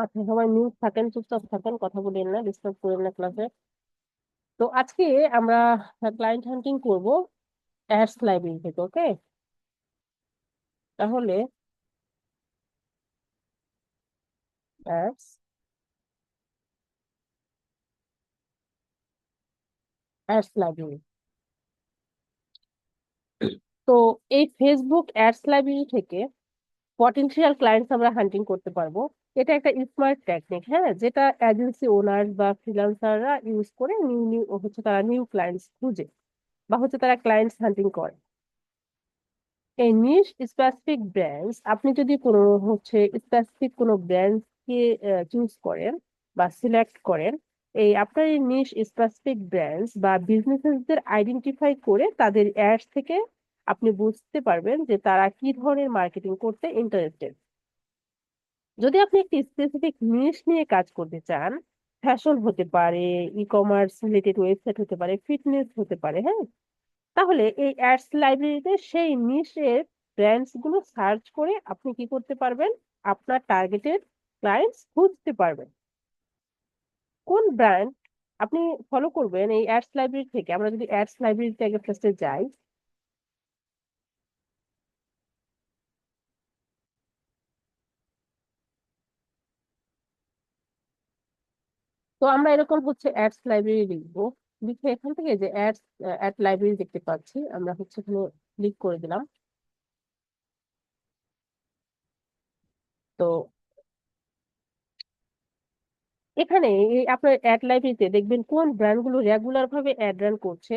আচ্ছা সবাই মিউট থাকেন, চুপচাপ থাকেন, কথা বলেন না ডিস্টার্ব করেন না ক্লাসে তো আজকে আমরা ক্লায়েন্ট হান্টিং করব অ্যাডস লাইব্রেরি থেকে ওকে তাহলে অ্যাডস অ্যাডস লাইব্রেরি তো এই ফেসবুক অ্যাডস লাইব্রেরি থেকে পটেনশিয়াল ক্লায়েন্টস আমরা হান্টিং করতে পারব। এটা একটা স্মার্ট টেকনিক হ্যাঁ? যেটা এজেন্সি ওনার বা ফ্রিল্যান্সাররা ইউজ করে নিউ নিউ হচ্ছে তারা নিউ ক্লায়েন্টস খুঁজে বা হচ্ছে তারা ক্লায়েন্টস হান্টিং করে। এই নিশ স্পেসিফিক ব্র্যান্ডস আপনি যদি কোনো হচ্ছে স্পেসিফিক কোনো ব্র্যান্ডকে চুজ করেন বা সিলেক্ট করেন, এই আপনার এই নিশ স্পেসিফিক ব্র্যান্ডস বা বিজনেসেসদের আইডেন্টিফাই করে তাদের অ্যাডস থেকে আপনি বুঝতে পারবেন যে তারা কি ধরনের মার্কেটিং করতে ইন্টারেস্টেড যদি আপনি একটি স্পেসিফিক নিশ নিয়ে কাজ করতে চান ফ্যাশন হতে পারে ই কমার্স রিলেটেড ওয়েবসাইট হতে পারে ফিটনেস হতে পারে হ্যাঁ? তাহলে এই অ্যাডস লাইব্রেরিতে সেই নিশের ব্র্যান্ডসগুলো সার্চ করে আপনি কি করতে পারবেন? আপনার টার্গেটেড ক্লায়েন্টস খুঁজতে পারবেন। কোন ব্র্যান্ড আপনি ফলো করবেন এই অ্যাডস লাইব্রেরি থেকে? আমরা যদি অ্যাডস লাইব্রেরিতে আগে ফার্স্টে যাই তো আমরা এরকম হচ্ছে অ্যাডস লাইব্রেরি লিখব। লিখে এখান থেকে যে অ্যাডস অ্যাড লাইব্রেরি দেখতে পাচ্ছি, আমরা হচ্ছে এখানে ক্লিক করে দিলাম। তো এখানে আপনার অ্যাড লাইব্রেরিতে দেখবেন কোন ব্র্যান্ডগুলো রেগুলার ভাবে অ্যাড রান করছে,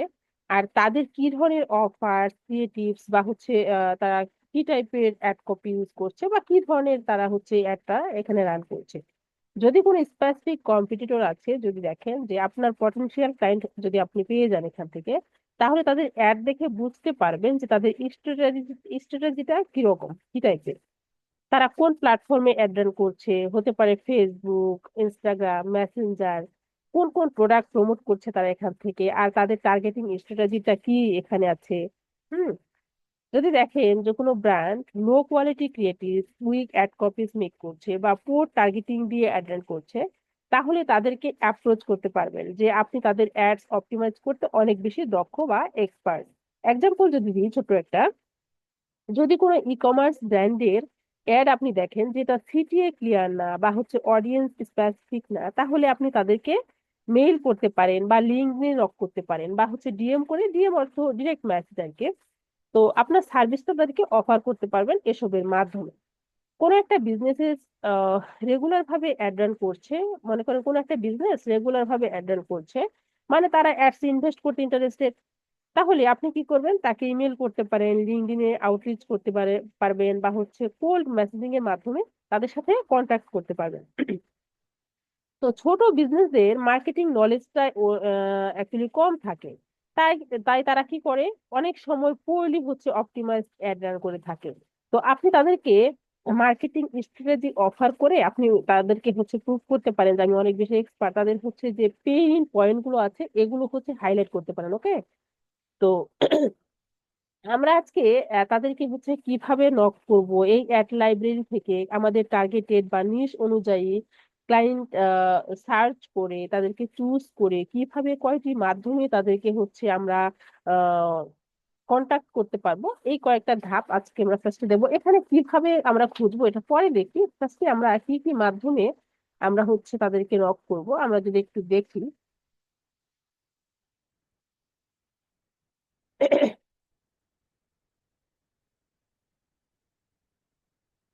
আর তাদের কি ধরনের অফার ক্রিয়েটিভস বা হচ্ছে তারা কি টাইপের অ্যাড কপি ইউজ করছে বা কি ধরনের তারা হচ্ছে অ্যাডটা এখানে রান করছে। যদি কোনো স্পেসিফিক কম্পিটিটর আছে, যদি দেখেন যে আপনার পটেনশিয়াল ক্লায়েন্ট যদি আপনি পেয়ে যান এখান থেকে, তাহলে তাদের অ্যাড দেখে বুঝতে পারবেন যে তাদের স্ট্র্যাটেজি স্ট্র্যাটেজিটা কীরকম, কি টাইপের তারা কোন প্ল্যাটফর্মে অ্যাড রান করছে, হতে পারে ফেসবুক ইনস্টাগ্রাম মেসেঞ্জার কোন কোন প্রোডাক্ট প্রমোট করছে তারা এখান থেকে, আর তাদের টার্গেটিং স্ট্র্যাটেজিটা কি এখানে আছে, হুম? যদি দেখেন যে কোনো brand low quality creative weak ad copies make করছে বা পুর টার্গেটিং দিয়ে অ্যাড করছে, তাহলে তাদেরকে অ্যাপ্রোচ করতে পারবেন যে আপনি তাদের অ্যাডস অপটিমাইজ করতে অনেক বেশি দক্ষ বা এক্সপার্ট এক্সাম্পল যদি দিই ছোট একটা, যদি কোনো ই কমার্স ব্র্যান্ডের অ্যাড আপনি দেখেন যেটা সিটিএ ক্লিয়ার না বা হচ্ছে অডিয়েন্স স্পেসিফিক না, তাহলে আপনি তাদেরকে মেইল করতে পারেন বা লিঙ্ক নিয়ে নক করতে পারেন বা হচ্ছে ডিএম করে ডিএম অর্থ ডিরেক্ট মেসেজ আর কি তো আপনার সার্ভিসটা তাদেরকে অফার করতে পারবেন এসবের মাধ্যমে। কোনো একটা বিজনেসেস রেগুলার ভাবে অ্যাড রান করছে, মনে করেন কোনো একটা বিজনেস রেগুলার ভাবে অ্যাড রান করছে মানে তারা অ্যাডস ইনভেস্ট করতে ইন্টারেস্টেড তাহলে আপনি কি করবেন? তাকে ইমেল করতে পারেন লিঙ্কডইনে আউটরিচ করতে পারে, পারবেন বা হচ্ছে কোল্ড মেসেজিং এর মাধ্যমে তাদের সাথে কন্ট্যাক্ট করতে পারবেন। তো ছোট বিজনেসদের মার্কেটিং নলেজটা অ্যাকচুয়ালি কম থাকে। তাই তাই তারা কি করে? অনেক সময় পোরলি হচ্ছে অপটিমাইজ অ্যাড রান করে থাকে। তো আপনি তাদেরকে মার্কেটিং স্ট্র্যাটেজি অফার করে আপনি তাদেরকে হচ্ছে প্রুভ করতে পারেন যে আমি অনেক বেশি এক্সপার্ট তাদের হচ্ছে যে পেইন পয়েন্টগুলো আছে, এগুলো হচ্ছে হাইলাইট করতে পারেন ওকে তো আমরা আজকে তাদেরকে হচ্ছে কীভাবে নক করব? এই অ্যাড লাইব্রেরি থেকে আমাদের টার্গেটেড বা নিশ অনুযায়ী ক্লায়েন্ট সার্চ করে, তাদেরকে চুজ করে কীভাবে কয়টি মাধ্যমে তাদেরকে হচ্ছে আমরা কন্টাক্ট করতে পারব, এই কয়েকটা ধাপ আজকে আমরা ফার্স্টে দেবো এখানে কীভাবে আমরা খুঁজবো এটা পরে দেখি। ফার্স্টে আমরা কি কি মাধ্যমে আমরা হচ্ছে তাদেরকে নক করব, আমরা যদি একটু দেখি।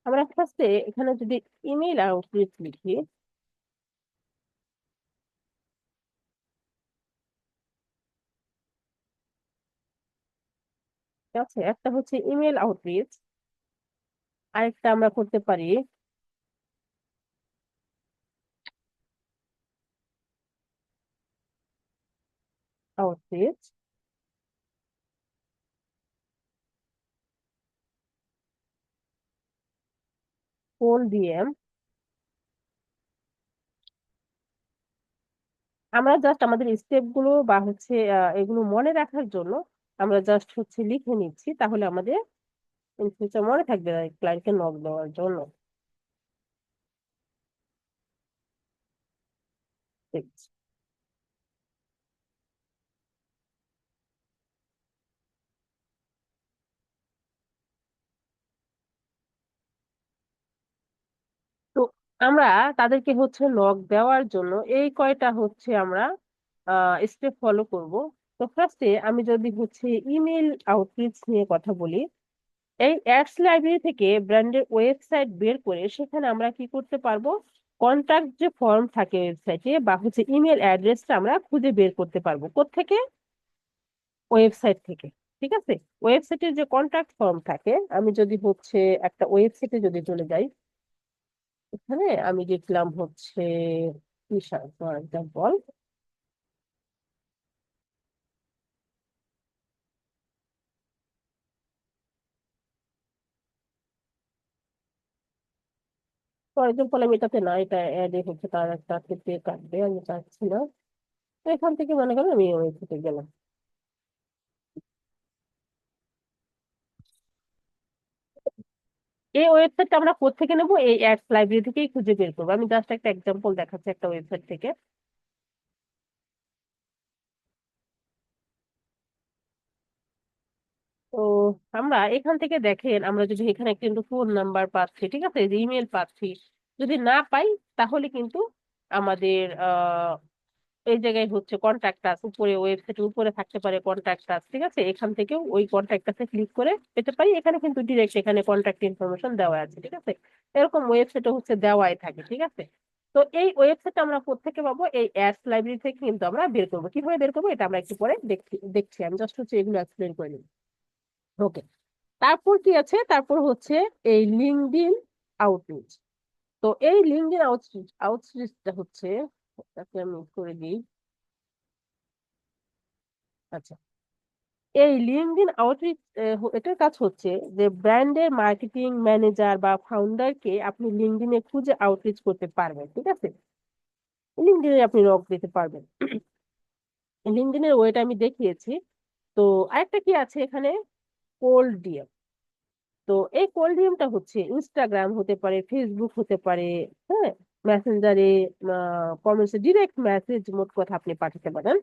আমরা ফার্স্টে এখানে যদি ইমেল আউটরিচ লিখি আছে, একটা হচ্ছে ইমেল আউটরিচ আরেকটা আমরা করতে পারি আউটরিচ কোল আমরা জাস্ট আমাদের স্টেপগুলো বা হচ্ছে এগুলো মনে রাখার জন্য আমরা জাস্ট হচ্ছে লিখে নিচ্ছি, তাহলে আমাদের ফিউচার মনে থাকবে ক্লায়েন্টকে নক দেওয়ার জন্য। তো আমরা তাদেরকে হচ্ছে লক দেওয়ার জন্য এই কয়টা হচ্ছে আমরা স্টেপ ফলো করব। তো ফার্স্টে আমি যদি হচ্ছে ইমেল আউটরিচ নিয়ে কথা বলি, এই অ্যাডস লাইব্রেরি থেকে ব্র্যান্ডের ওয়েবসাইট বের করে সেখানে আমরা কি করতে পারব? কন্ট্যাক্ট যে ফর্ম থাকে ওয়েবসাইটে বা হচ্ছে ইমেল অ্যাড্রেসটা আমরা খুঁজে বের করতে পারব। কোত্থেকে? ওয়েবসাইট থেকে, ঠিক আছে? ওয়েবসাইটের যে কন্ট্যাক্ট ফর্ম থাকে, আমি যদি হচ্ছে একটা ওয়েবসাইটে যদি চলে যাই, এখানে আমি দেখলাম হচ্ছে ফর এক্সাম্পল ফর এক্সাম্পল মেটাতে না, এটা অ্যাড হচ্ছে তার একটা ক্ষেত্রে কাটবে, আমি চাচ্ছি না। তো এখান থেকে মনে করেন আমি ওই ওয়েবসাইটে গেলাম। এই ওয়েবসাইটটা আমরা কোথেকে নেব? এই অ্যাডস লাইব্রেরি থেকেই খুঁজে বের করব। আমি জাস্ট একটা এক্সাম্পল দেখাচ্ছি একটা ওয়েবসাইট থেকে তো আমরা এখান থেকে দেখেন, আমরা যদি এখানে কিন্তু ফোন নাম্বার পাচ্ছি, ঠিক আছে? ইমেল পাচ্ছি, যদি না পাই, তাহলে কিন্তু আমাদের, আহ, এই জায়গায় হচ্ছে কন্ট্যাক্ট আস উপরে ওয়েবসাইটের উপরে থাকতে পারে কন্ট্যাক্ট আস ঠিক আছে? এখান থেকেও ওই কন্ট্যাক্ট আসে ক্লিক করে পেতে পারি। এখানে কিন্তু ডিরেক্ট এখানে কন্ট্যাক্ট ইনফরমেশন দেওয়া আছে, ঠিক আছে? এরকম ওয়েবসাইটে হচ্ছে দেওয়াই থাকে, ঠিক আছে? তো এই ওয়েবসাইট আমরা কোথেকে পাবো? এই অ্যাডস লাইব্রেরি থেকে কিন্তু আমরা বের করব। কীভাবে বের করব? এটা আমরা একটু পরে দেখছি দেখছি। আমি জাস্ট হচ্ছে এগুলো এক্সপ্লেন করে নিই ওকে তারপর কি আছে? তারপর হচ্ছে এই লিঙ্কডিন আউটরিচ তো এই লিঙ্কডিন আউটরিচ আউটরিচটা হচ্ছে তাকে আমি করে দিই। আচ্ছা। এই লিঙ্কডিন আউটরিচ এটার কাজ হচ্ছে যে ব্র্যান্ডের মার্কেটিং ম্যানেজার বা ফাউন্ডারকে আপনি লিঙ্কডিনে খুঁজে আউটরিচ করতে পারবেন, ঠিক আছে? লিঙ্কডিনে আপনি নক দিতে পারবেন। লিঙ্কডিনের ওয়েটা আমি দেখিয়েছি। তো আরেকটা কি আছে এখানে? কোল্ড ডিএম তো এই কোল্ড ডিএমটা হচ্ছে ইনস্টাগ্রাম হতে পারে ফেসবুক হতে পারে হ্যাঁ? মেসেঞ্জারে কমেন্টসে ডিরেক্ট মেসেজ মোট কথা আপনি পাঠাতে পারেন।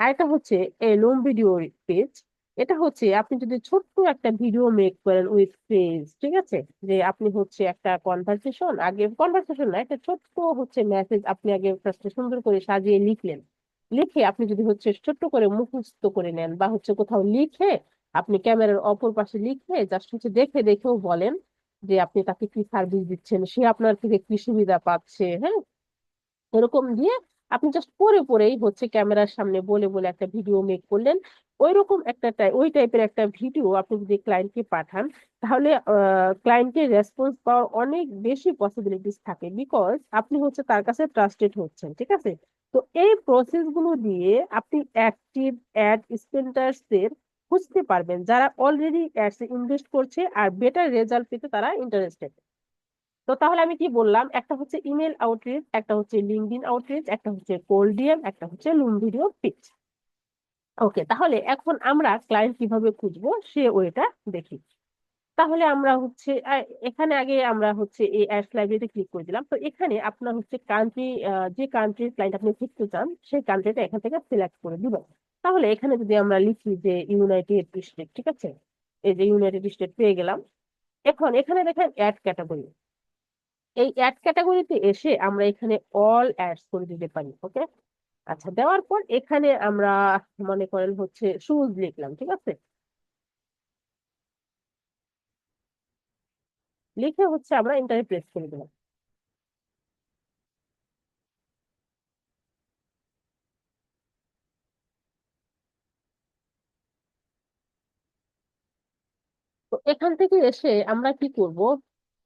আরেকটা হচ্ছে এই লোম ভিডিও পেজ এটা হচ্ছে আপনি যদি ছোট্ট একটা ভিডিও মেক করেন উইথ পেজ ঠিক আছে? যে আপনি হচ্ছে একটা কনভারসেশন আগে কনভারসেশন না, একটা ছোট্ট হচ্ছে মেসেজ আপনি আগে সুন্দর করে সাজিয়ে লিখলেন। লিখে আপনি যদি হচ্ছে ছোট্ট করে মুখস্থ করে নেন বা হচ্ছে কোথাও লিখে আপনি ক্যামেরার অপর পাশে লিখে জাস্ট হচ্ছে দেখে দেখেও বলেন যে আপনি তাকে কি সার্ভিস দিচ্ছেন, সে আপনার থেকে কি সুবিধা পাচ্ছে হ্যাঁ? এরকম দিয়ে আপনি জাস্ট পরে পরেই হচ্ছে ক্যামেরার সামনে বলে বলে একটা ভিডিও মেক করলেন। ওই রকম একটা ওই টাইপের একটা ভিডিও আপনি যদি ক্লায়েন্টকে পাঠান, তাহলে ক্লায়েন্টের রেসপন্স পাওয়ার অনেক বেশি পসিবিলিটিস থাকে বিকজ আপনি হচ্ছে তার কাছে ট্রাস্টেড হচ্ছেন, ঠিক আছে? তো এই প্রসেসগুলো দিয়ে আপনি অ্যাক্টিভ অ্যাড স্পেন্ডার্সদের খুঁজতে পারবেন যারা অলরেডি অ্যাডসে ইনভেস্ট করছে আর বেটার রেজাল্ট পেতে তারা ইন্টারেস্টেড তো তাহলে আমি কি বললাম? একটা হচ্ছে ইমেল আউটরিচ একটা হচ্ছে লিঙ্কডিন আউটরিচ একটা হচ্ছে কোল্ড ডিএম একটা হচ্ছে লুম ভিডিও পিচ ওকে তাহলে এখন আমরা ক্লায়েন্ট কীভাবে খুঁজবো? সে ওইটা দেখি। তাহলে আমরা হচ্ছে এখানে আগে আমরা হচ্ছে এই অ্যাডস লাইব্রেরিতে ক্লিক করে দিলাম। তো এখানে আপনার হচ্ছে কান্ট্রি যে কান্ট্রির ক্লায়েন্ট আপনি খুঁজতে চান, সেই কান্ট্রিটা এখান থেকে সিলেক্ট করে দিবেন। তাহলে এখানে যদি আমরা লিখি যে ইউনাইটেড স্টেট ঠিক আছে? এই যে ইউনাইটেড স্টেট পেয়ে গেলাম। এখন এখানে দেখেন অ্যাড ক্যাটাগরি এই অ্যাড ক্যাটাগরিতে এসে আমরা এখানে অল অ্যাডস করে দিতে পারি ওকে আচ্ছা দেওয়ার পর এখানে আমরা মনে করেন হচ্ছে শুজ লিখলাম, ঠিক আছে? লিখে হচ্ছে আমরা ইন্টারে প্রেস করে দিলাম। তো এখান থেকে এসে আমরা কি করব?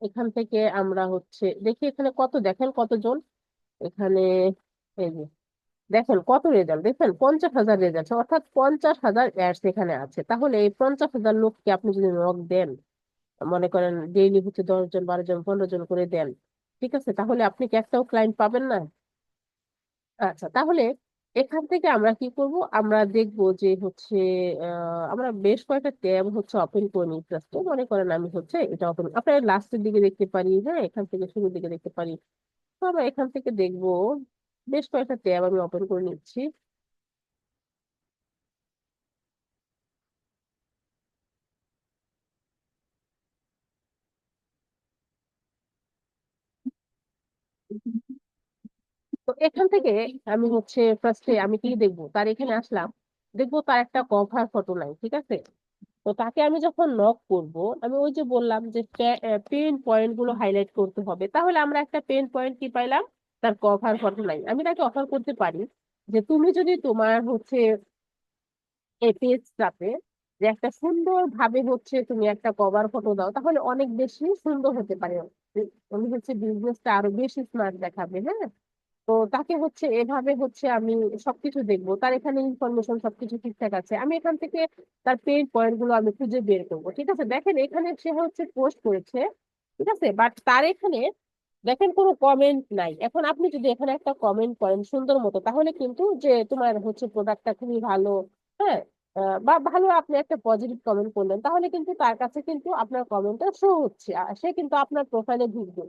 এখান থেকে আমরা হচ্ছে, দেখি এখানে কত, দেখেন কতজন? এখানে, এই যে, দেখেন কত রেজাল্ট দেখেন পঞ্চাশ হাজার রেজাল্ট অর্থাৎ পঞ্চাশ হাজার অ্যাডস এখানে আছে। তাহলে এই পঞ্চাশ হাজার লোককে আপনি যদি নক দেন মনে করেন ডেইলি হচ্ছে দশ জন, বারো জন, পনেরো জন করে দেন। ঠিক আছে? তাহলে আপনি কি একটাও ক্লায়েন্ট পাবেন না? আচ্ছা তাহলে এখান থেকে আমরা কি করব? আমরা দেখব যে হচ্ছে আমরা বেশ কয়েকটা ট্যাব হচ্ছে ওপেন করে নিই। জাস্ট মনে করেন আমি হচ্ছে এটা ওপেন আপনার লাস্টের দিকে দেখতে পারি হ্যাঁ? এখান থেকে শুরুর দিকে দেখতে পারি। তো আমরা এখান থেকে দেখব, বেশ কয়েকটা ট্যাব আমি ওপেন করে নিচ্ছি। তো এখান থেকে আমি হচ্ছে ফার্স্টে আমি কি দেখব? তার এখানে আসলাম। দেখব তার একটা কভার ফটো নাই, ঠিক আছে? তো তাকে আমি যখন নক করব, আমি ওই যে বললাম যে পেন পয়েন্টগুলো হাইলাইট করতে হবে। তাহলে আমরা একটা পেন পয়েন্ট কি পাইলাম? তার কভার ফটো নাই। আমি তাকে অফার করতে পারি যে তুমি যদি তোমার হচ্ছে এই পেজটাতে যে একটা সুন্দর ভাবে হচ্ছে তুমি একটা কভার ফটো দাও, তাহলে অনেক বেশি সুন্দর হতে পারে। তুমি হচ্ছে বিজনেসটা আরও বেশি স্মার্ট দেখাবে হ্যাঁ? তো তাকে হচ্ছে এভাবে হচ্ছে আমি সবকিছু দেখব। তার এখানে ইনফরমেশন সবকিছু ঠিকঠাক আছে। আমি এখান থেকে তার পেইন পয়েন্টগুলো আমি খুঁজে বের করব, ঠিক আছে? দেখেন, এখানে সে হচ্ছে পোস্ট করেছে, ঠিক আছে? বাট তার এখানে দেখেন কোনো কমেন্ট নাই। এখন আপনি যদি এখানে একটা কমেন্ট করেন সুন্দর মতো, তাহলে কিন্তু যে তোমার হচ্ছে প্রোডাক্টটা খুবই ভালো হ্যাঁ? বা ভালো আপনি একটা পজিটিভ কমেন্ট করলেন, তাহলে কিন্তু তার কাছে কিন্তু আপনার কমেন্টটা শো হচ্ছে। সে কিন্তু আপনার প্রোফাইলে ঢুকবে।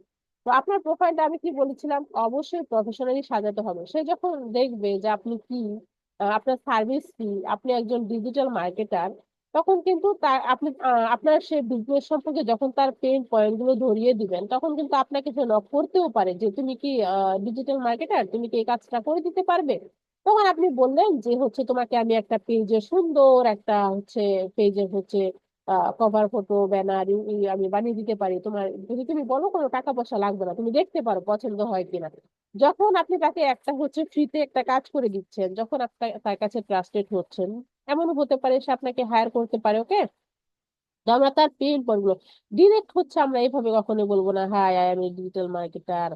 তো আপনার প্রোফাইলটা আমি কি বলেছিলাম? অবশ্যই প্রফেশনালি সাজাতে হবে। সে যখন দেখবে যে আপনি কি আপনার সার্ভিস কি, আপনি একজন ডিজিটাল মার্কেটার তখন কিন্তু তার, আপনি আপনার সে বিজনেস সম্পর্কে যখন তার পেন পয়েন্টগুলো ধরিয়ে দিবেন, তখন কিন্তু আপনাকে সে নক করতেও পারে যে, তুমি কি ডিজিটাল মার্কেটার তুমি কি এই কাজটা করে দিতে পারবে? তখন আপনি বললেন যে হচ্ছে তোমাকে আমি একটা পেজে সুন্দর একটা হচ্ছে পেজের হচ্ছে কভার ফটো ব্যানার আমি বানিয়ে দিতে পারি। তোমার, যদি তুমি বলো কোনো টাকা পয়সা লাগবে না, তুমি দেখতে পারো পছন্দ হয় কিনা। যখন আপনি তাকে একটা হচ্ছে ফ্রিতে একটা কাজ করে দিচ্ছেন, যখন আপনি তার কাছে ট্রাস্টেড হচ্ছেন, এমনও হতে পারে সে আপনাকে হায়ার করতে পারে, ওকে? আমরা তার পেইন পয়েন্টগুলো ডিরেক্ট হচ্ছে আমরা এইভাবে কখনোই বলব না hi I am digital marketer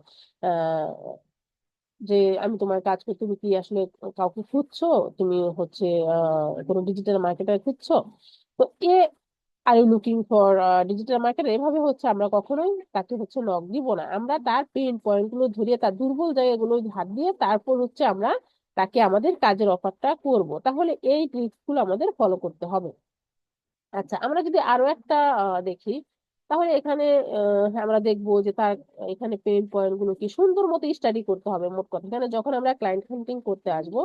যে আমি তোমার কাজ করতে, তুমি কি আসলে কাউকে খুঁজছো? তুমি হচ্ছে কোনো ডিজিটাল মার্কেটার খুঁজছো? তো are looking for digital market এভাবে হচ্ছে আমরা কখনোই তাকে হচ্ছে নক দিব না। আমরা তার পেইন পয়েন্টগুলো ধরিয়ে, তার দুর্বল জায়গাগুলো হাত দিয়ে তারপর হচ্ছে আমরা তাকে আমাদের কাজের অফারটা করব। তাহলে এই ট্রিক্সগুলো আমাদের ফলো করতে হবে। আচ্ছা আমরা যদি আরও একটা দেখি। তাহলে এখানে আমরা দেখব যে তার, এখানে পেইন পয়েন্টগুলো কি সুন্দর মতো স্টাডি করতে হবে মোট কথা। এখানে যখন আমরা ক্লায়েন্ট হান্টিং করতে আসব,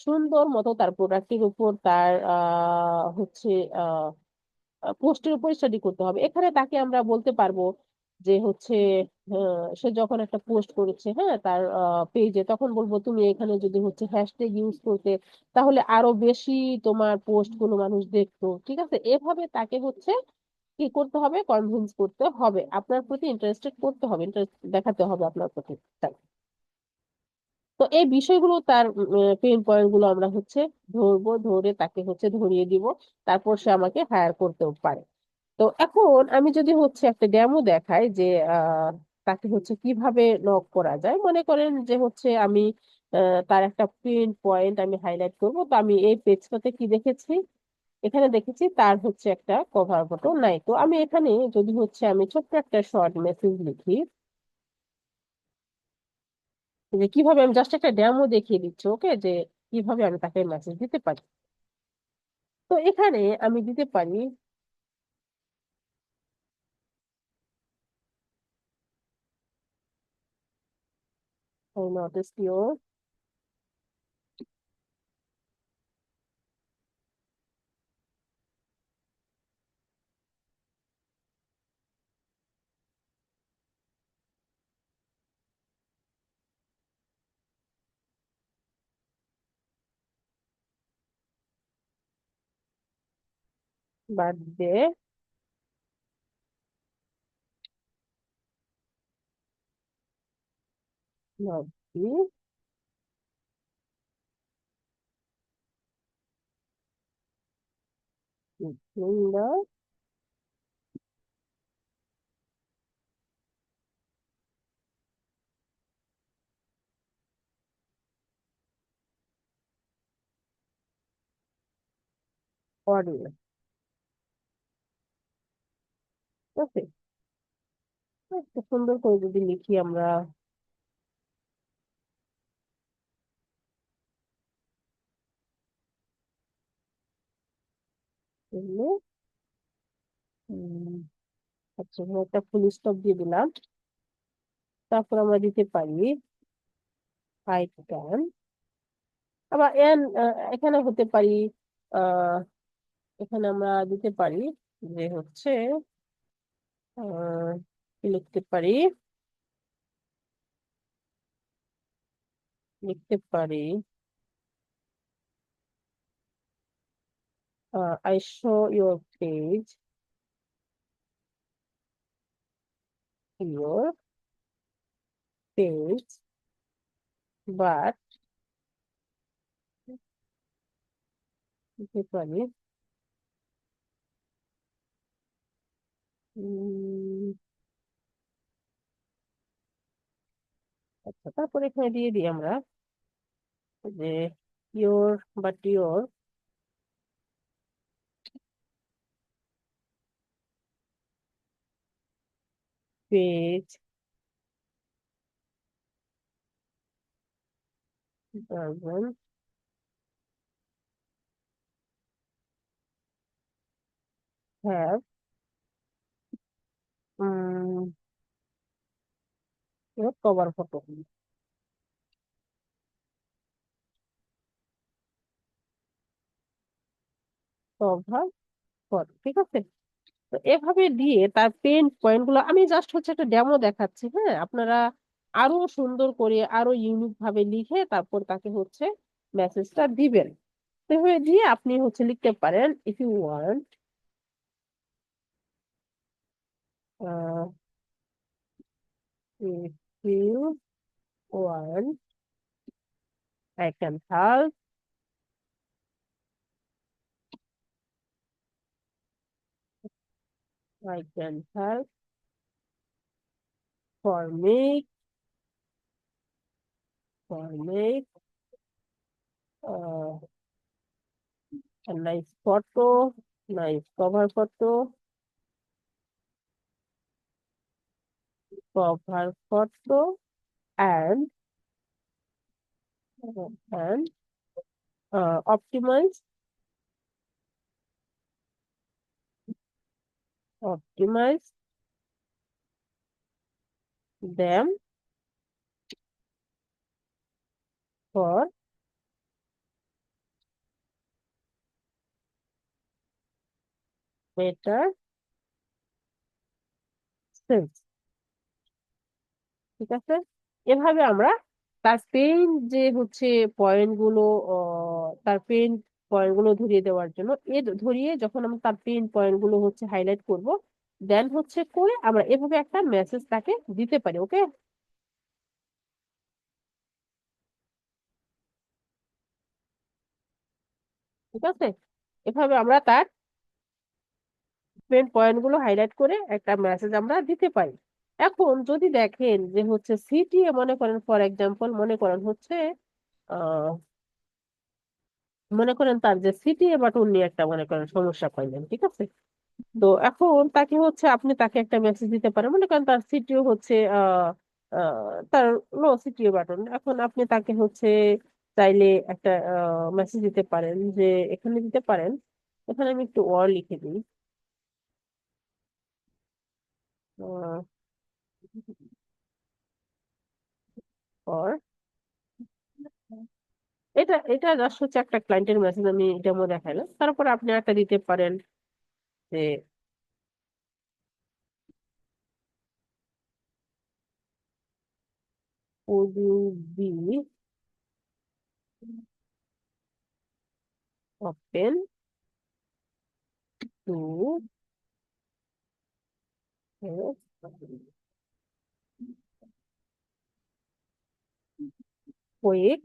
সুন্দর মতো তার প্রোডাক্টের উপর তার হচ্ছে পোস্টের উপর স্টাডি করতে হবে। এখানে তাকে আমরা বলতে পারব যে হচ্ছে সে যখন একটা পোস্ট করেছে হ্যাঁ তার পেজে তখন বলব তুমি এখানে যদি হচ্ছে হ্যাশট্যাগ ইউজ করতে, তাহলে আরও বেশি তোমার পোস্টগুলো মানুষ দেখতো, ঠিক আছে? এভাবে তাকে হচ্ছে কি করতে হবে? কনভিন্স করতে হবে। আপনার প্রতি ইন্টারেস্টেড করতে হবে। ইন্টারেস্ট দেখাতে হবে আপনার প্রতি। তো এই বিষয়গুলো তার পেইন পয়েন্টগুলো আমরা হচ্ছে ধরবো, ধরে তাকে হচ্ছে ধরিয়ে দিব। তারপর সে আমাকে হায়ার করতেও পারে। তো এখন আমি যদি হচ্ছে একটা ডেমো দেখাই যে তাকে হচ্ছে কীভাবে নক করা যায়। মনে করেন যে হচ্ছে আমি তার একটা পেইন পয়েন্ট আমি হাইলাইট করব। তো আমি এই পেজটাতে কি দেখেছি? এখানে দেখেছি তার হচ্ছে একটা কভার ফটো নাই। তো আমি এখানে যদি হচ্ছে আমি ছোট্ট একটা শর্ট মেসেজ লিখি, যে কীভাবে আমি জাস্ট একটা ডেমো দেখিয়ে দিচ্ছি ওকে যে কীভাবে আমি তাকে মেসেজ দিতে পারি। তো এখানে আমি দিতে পারি I noticed your birthday birthday Window. audio ওকে একটু সুন্দর করে যদি লিখি আমরা। আচ্ছা একটা ফুল স্টপ দিয়ে দিলাম। তারপর আমরা দিতে পারি আই ক্যান আবার এন এখানে হতে পারি এখানে আমরা দিতে পারি যে হচ্ছে লিখতে পারি লিখতে পারি I show your page your page but দিতে আচ্ছা তারপরে এখানে দিয়ে দিই আমরা যে your but your page doesn't have cover photo cover photo ঠিক আছে? তো এভাবে দিয়ে তার পেন পয়েন্টগুলো, আমি জাস্ট হচ্ছে একটা ডেমো দেখাচ্ছি হ্যাঁ? আপনারা আরও সুন্দর করে, আরও ইউনিক ভাবে লিখে তারপর তাকে হচ্ছে মেসেজটা দিবেন। দিয়ে আপনি হচ্ছে লিখতে পারেন if you want if you want I can help I can help for me for me uh, a nice photo nice cover photo cover photo and and uh, optimize optimize them for better sales ঠিক আছে? এভাবে আমরা তার pen যে হচ্ছে পয়েন্টগুলো তার pen পয়েন্টগুলো ধরিয়ে দেওয়ার জন্য এ ধরিয়ে যখন আমরা তার পেন পয়েন্টগুলো হচ্ছে হাইলাইট করব দেন হচ্ছে করে আমরা এভাবে একটা মেসেজ তাকে দিতে পারি ওকে ঠিক আছে? এভাবে আমরা তার পেন পয়েন্টগুলো হাইলাইট করে একটা মেসেজ আমরা দিতে পারি। এখন যদি দেখেন যে হচ্ছে সিটিএ মনে করেন ফর এক্সাম্পল মনে করেন হচ্ছে মনে করেন তার যে সিটিএ বাটন নিয়ে একটা মনে করেন সমস্যা পাইলেন, ঠিক আছে? তো এখন তাকে হচ্ছে আপনি তাকে একটা মেসেজ দিতে পারেন। মনে করেন তার সিটিও হচ্ছে তার লো সিটিও বাটন এখন আপনি তাকে হচ্ছে চাইলে একটা মেসেজ দিতে পারেন যে এখানে দিতে পারেন। এখানে আমি একটু ওয়ার লিখে দিই। Or? এটা এটা জাস্ট হচ্ছে একটা ক্লায়েন্টের মেসেজ আমি ডেমো দেখাইলাম তারপর আপনি একটা দিতে পারেন যে would you be open quick.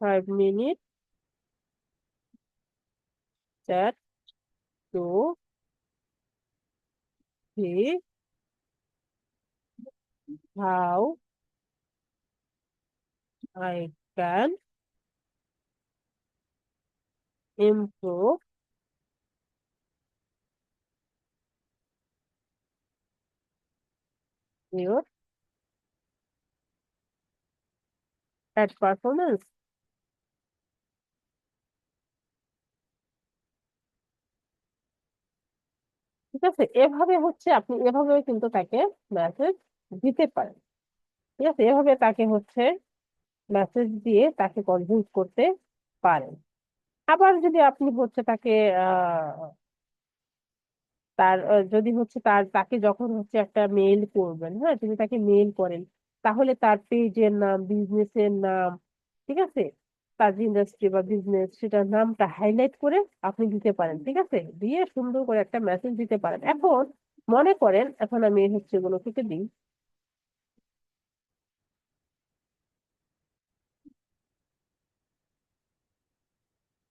Five minutes. That. Two. Three. How I can improve your at performance. ঠিক আছে এভাবে হচ্ছে আপনি এভাবে কিন্তু তাকে মেসেজ দিতে পারেন ঠিক আছে এভাবে তাকে হচ্ছে মেসেজ দিয়ে তাকে কনভিন্স করতে পারেন আবার যদি আপনি হচ্ছে তাকে তার যদি হচ্ছে তার, তাকে যখন হচ্ছে একটা মেইল করবেন হ্যাঁ যদি তাকে মেইল করেন, তাহলে তার পেজের নাম বিজনেসের নাম, ঠিক আছে? তার ইন্ডাস্ট্রি বা বিজনেস সেটার নামটা হাইলাইট করে আপনি দিতে পারেন, ঠিক আছে? দিয়ে সুন্দর করে একটা মেসেজ দিতে পারেন। এখন মনে করেন, এখন আমি হচ্ছে এগুলো থেকে দিই।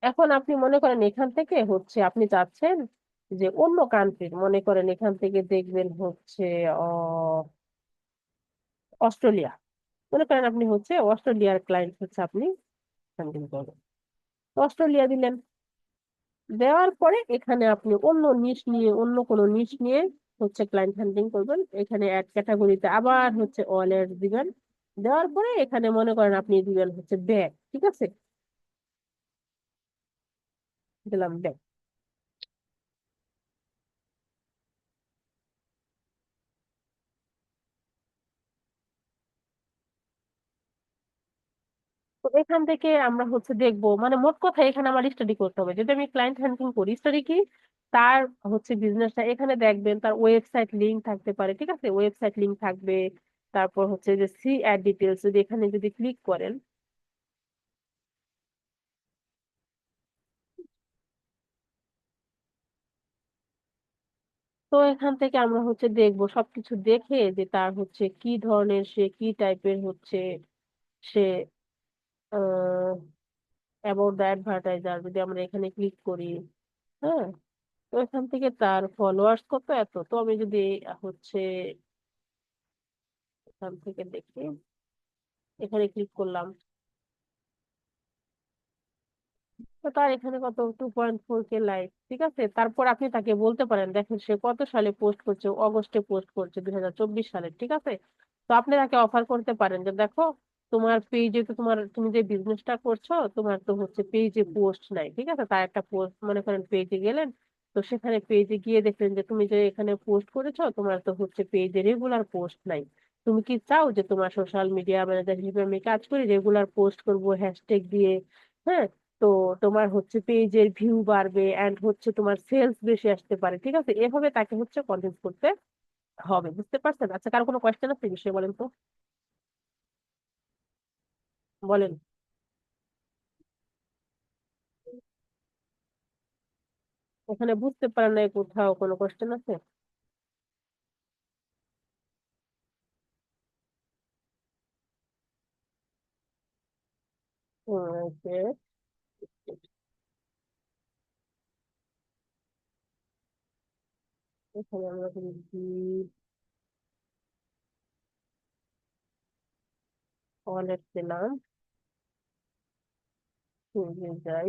এখন আপনি মনে করেন এখান থেকে হচ্ছে আপনি চাচ্ছেন যে অন্য কান্ট্রির মনে করেন এখান থেকে দেখবেন হচ্ছে অস্ট্রেলিয়া। মনে করেন আপনি হচ্ছে অস্ট্রেলিয়ার ক্লায়েন্ট হচ্ছে আপনি করবেন অস্ট্রেলিয়া দিলেন। দেওয়ার পরে এখানে আপনি অন্য নিশ নিয়ে, অন্য কোনো নিশ নিয়ে হচ্ছে ক্লায়েন্ট হ্যান্ডলিং করবেন। এখানে অ্যাড ক্যাটাগরিতে আবার হচ্ছে অল অ্যাড দিবেন। দেওয়ার পরে এখানে মনে করেন আপনি দিবেন হচ্ছে ব্যাগ ঠিক আছে? দিলাম তো এখান থেকে আমরা হচ্ছে দেখব মানে মোট কথা এখানে আমার স্টাডি করতে হবে। যদি আমি ক্লায়েন্ট হ্যান্ডলিং করি স্টাডি কি? তার হচ্ছে বিজনেসটা এখানে দেখবেন তার ওয়েবসাইট লিংক থাকতে পারে, ঠিক আছে? ওয়েবসাইট লিংক থাকবে। তারপর হচ্ছে যে সি অ্যাড ডিটেলস যদি এখানে যদি ক্লিক করেন তো এখান থেকে আমরা হচ্ছে দেখব, সবকিছু দেখে যে তার হচ্ছে কি ধরনের, সে কি টাইপের হচ্ছে, সে আহ অ্যাবাউট দ্য অ্যাডভার্টাইজার যদি আমরা এখানে ক্লিক করি হ্যাঁ? তো এখান থেকে তার ফলোয়ার্স কত এত? তো আমি যদি হচ্ছে এখান থেকে দেখি, এখানে ক্লিক করলাম। তো তার এখানে কত? Two point four K like ঠিক আছে? তারপর আপনি তাকে বলতে পারেন, দেখেন সে কত সালে পোস্ট করছে অগস্টে পোস্ট করছে, দুই হাজার চব্বিশ সালে, ঠিক আছে? তো আপনি তাকে অফার করতে পারেন যে, দেখো, তোমার পেজে তো তোমার, তুমি যে বিজনেসটা করছ, তোমার তো হচ্ছে পেজে পোস্ট নাই। ঠিক আছে? তার একটা পোস্ট মনে করেন পেজে গেলেন, তো সেখানে পেজে গিয়ে দেখলেন যে, তুমি যে এখানে পোস্ট করেছ, তোমার তো হচ্ছে পেজে রেগুলার পোস্ট নাই। তুমি কি চাও যে, তোমার সোশ্যাল মিডিয়া ম্যানেজার হিসেবে আমি কাজ করি রেগুলার পোস্ট করব হ্যাশট্যাগ দিয়ে হ্যাঁ? তো তোমার হচ্ছে পেজের ভিউ বাড়বে এন্ড হচ্ছে তোমার সেলস বেশি আসতে পারে, ঠিক আছে? এভাবে তাকে হচ্ছে কনভিন্স করতে হবে, বুঝতে পারছেন? আচ্ছা কারও কোনো কোয়েশ্চেন আছে বিষয়ে বলেন তো? বলেন। ওখানে বুঝতে পারেন না কোথাও কোনো কোয়েশ্চেন আছে? ওকে এখানে আমরা লিখি ওয়ালেট দিলাম পেজে যাই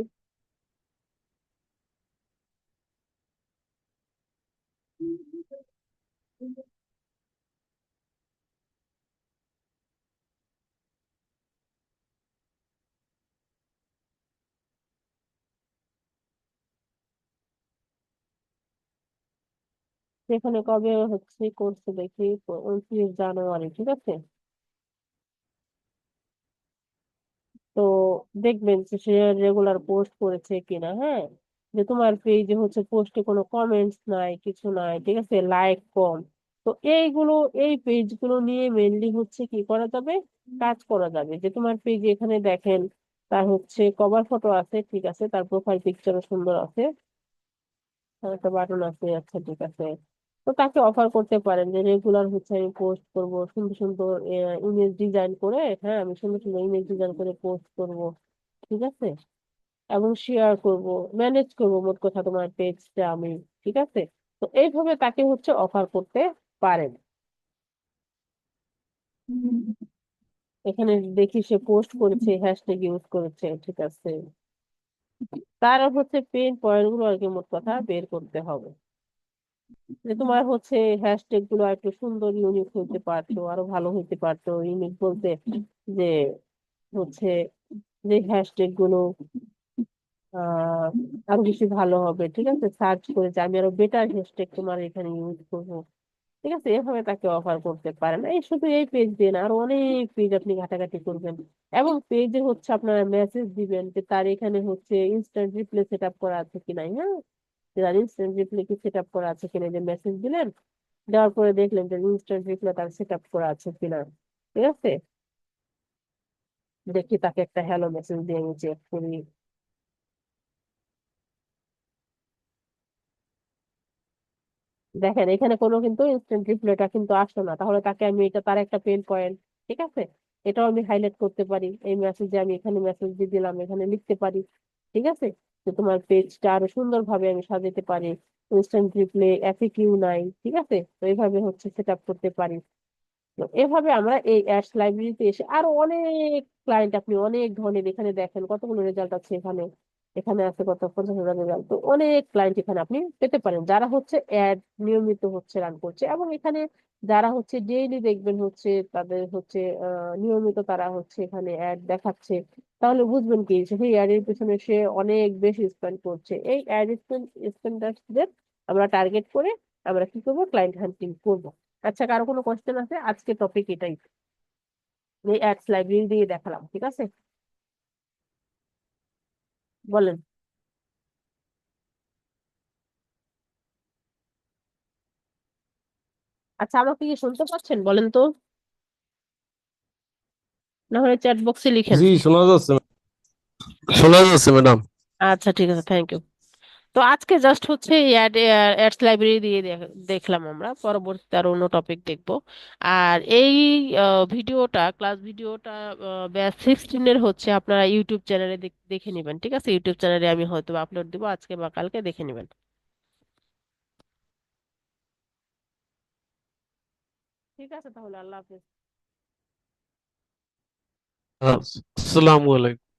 এখানে কবে হচ্ছে করছে দেখি, উনত্রিশ জানুয়ারি, ঠিক আছে? তো দেখবেন যে সে রেগুলার পোস্ট করেছে কিনা হ্যাঁ? যে তোমার পেজে হচ্ছে পোস্টে কোনো কমেন্টস নাই, কিছু নাই, ঠিক আছে? লাইক কম। তো এইগুলো, এই পেজগুলো নিয়ে মেনলি হচ্ছে কি করা যাবে? কাজ করা যাবে। যে তোমার পেজে এখানে দেখেন, তার হচ্ছে কভার ফটো আছে, ঠিক আছে? তার প্রোফাইল পিকচারও সুন্দর আছে। একটা বাটন আছে আচ্ছা ঠিক আছে। তো তাকে অফার করতে পারেন যে রেগুলার হচ্ছে আমি পোস্ট করব, সুন্দর সুন্দর ইমেজ ডিজাইন করে হ্যাঁ আমি সুন্দর সুন্দর ইমেজ ডিজাইন করে পোস্ট করব, ঠিক আছে? এবং শেয়ার করব ম্যানেজ করব মোট কথা তোমার পেজটা আমি, ঠিক আছে? তো এইভাবে তাকে হচ্ছে অফার করতে পারেন। এখানে দেখি সে পোস্ট করেছে হ্যাশট্যাগ ইউজ করেছে, ঠিক আছে? তার হচ্ছে পেন পয়েন্টগুলো আর কি মোট কথা বের করতে হবে। যে তোমার হচ্ছে হ্যাশট্যাগগুলো একটু সুন্দর ইউনিক হইতে পারতো, আরও ভালো হইতে পারতো। ইউনিক বলতে যে হচ্ছে যে হ্যাশট্যাগগুলো আরও বেশি ভালো হবে, ঠিক আছে? সার্চ করে যে আমি আরও বেটার হ্যাশট্যাগ তোমার এখানে ইউজ করব, ঠিক আছে? এভাবে তাকে অফার করতে পারেন। এই শুধু এই পেজ দিয়ে না, আরও অনেক পেজ আপনি ঘাটাঘাটি করবেন। এবং পেজে হচ্ছে আপনারা মেসেজ দিবেন যে তার এখানে হচ্ছে ইনস্ট্যান্ট রিপ্লে সেট আপ করা আছে কিনা হ্যাঁ? যে ইনস্ট্যান্ট রিপ্লে কি সেট আপ করা আছে কিনা যে মেসেজ দিলেন, দেওয়ার পরে দেখলেন যে ইনস্ট্যান্ট রিপ্লে তার সেট আপ করা আছে কিনা, ঠিক আছে? দেখি তাকে একটা হ্যালো মেসেজ দিয়ে আমি চেক করি। দেখেন, এখানে কোনো কিন্তু ইনস্ট্যান্ট রিপ্লাইটা কিন্তু আসলো না, তাহলে তাকে আমি এটা তার একটা পেন পয়েন্ট ঠিক আছে? এটাও আমি হাইলাইট করতে পারি, এই মেসেজে আমি এখানে মেসেজ দিয়ে দিলাম, এখানে লিখতে পারি, ঠিক আছে? যে তোমার পেজটা আরও সুন্দরভাবে আমি সাজাতে পারি। ইনস্ট্যান্ট রিপ্লে এফএকিউ নাই, ঠিক আছে? তো এইভাবে হচ্ছে সেট আপ করতে পারি। তো এভাবে আমরা এই অ্যাডস লাইব্রেরিতে এসে আরও অনেক ক্লায়েন্ট আপনি অনেক ধরনের এখানে দেখেন, কতগুলো রেজাল্ট আছে এখানে এখানে আছে কত, পঞ্চাশ হাজার রেজাল্ট তো অনেক ক্লায়েন্ট এখানে আপনি পেতে পারেন, যারা হচ্ছে অ্যাড নিয়মিত হচ্ছে রান করছে এবং এখানে যারা হচ্ছে ডেইলি দেখবেন হচ্ছে তাদের হচ্ছে নিয়মিত তারা হচ্ছে এখানে অ্যাড দেখাচ্ছে, তাহলে বুঝবেন কি সেই অ্যাড এর পিছনে সে অনেক বেশি স্পেন্ড করছে। এই অ্যাড স্পেন্ডারদের আমরা টার্গেট করে আমরা কি করব? ক্লায়েন্ট হান্টিং করব। আচ্ছা কারও কোনো কোয়েশ্চেন আছে? আজকে টপিক এটাই। এই অ্যাডস লাইব্রেরি দিয়ে দেখালাম, ঠিক আছে? বলেন। আচ্ছা আমাকে কি শুনতে পাচ্ছেন বলেন তো? না হলে চ্যাট বক্সে লিখেন। জি শোনা যাচ্ছে শোনা যাচ্ছে ম্যাডাম। আচ্ছা ঠিক আছে থ্যাংক ইউ তো আজকে জাস্ট হচ্ছে অ্যাড অ্যাডস লাইব্রেরি দিয়ে দেখলাম আমরা। পরবর্তীতে আরও অন্য টপিক দেখব। আর এই ভিডিওটা ক্লাস ভিডিওটা ব্যাচ সিক্সটিনের হচ্ছে আপনারা ইউটিউব চ্যানেলে দেখে নেবেন ঠিক আছে? ইউটিউব চ্যানেলে আমি হয়তো আপলোড দিব আজকে বা কালকে দেখে নেবেন। ঠিক আছে তাহলে আল্লাহ হাফেজ। আসসালামু আলাইকুম।